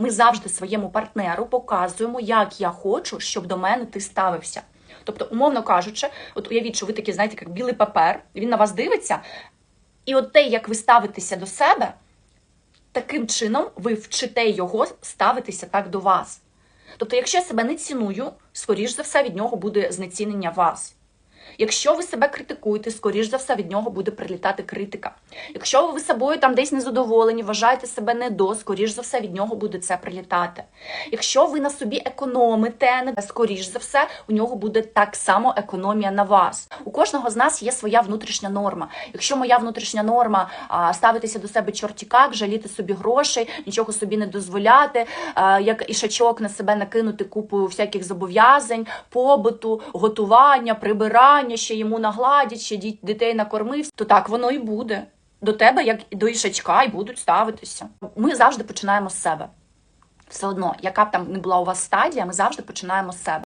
Ми завжди своєму партнеру показуємо, як я хочу, щоб до мене ти ставився. Тобто, умовно кажучи, от уявіть, що ви такі, знаєте, як білий папер, він на вас дивиться, і от те, як ви ставитеся до себе, таким чином ви вчите його ставитися так до вас. Тобто, якщо я себе не ціную, скоріш за все від нього буде знецінення вас. Якщо ви себе критикуєте, скоріш за все від нього буде прилітати критика. Якщо ви собою там десь незадоволені, вважаєте себе не до, скоріш за все від нього буде це прилітати. Якщо ви на собі економите, скоріш за все, у нього буде так само економія на вас. У кожного з нас є своя внутрішня норма. Якщо моя внутрішня норма ставитися до себе чортікак, жаліти собі грошей, нічого собі не дозволяти, як ішачок на себе накинути купу всяких зобов'язань, побуту, готування, прибирання, ще йому нагладять, ще дітей накормив, то так воно і буде. До тебе, як до ішачка, і будуть ставитися. Ми завжди починаємо з себе. Все одно, яка б там не була у вас стадія, ми завжди починаємо з себе.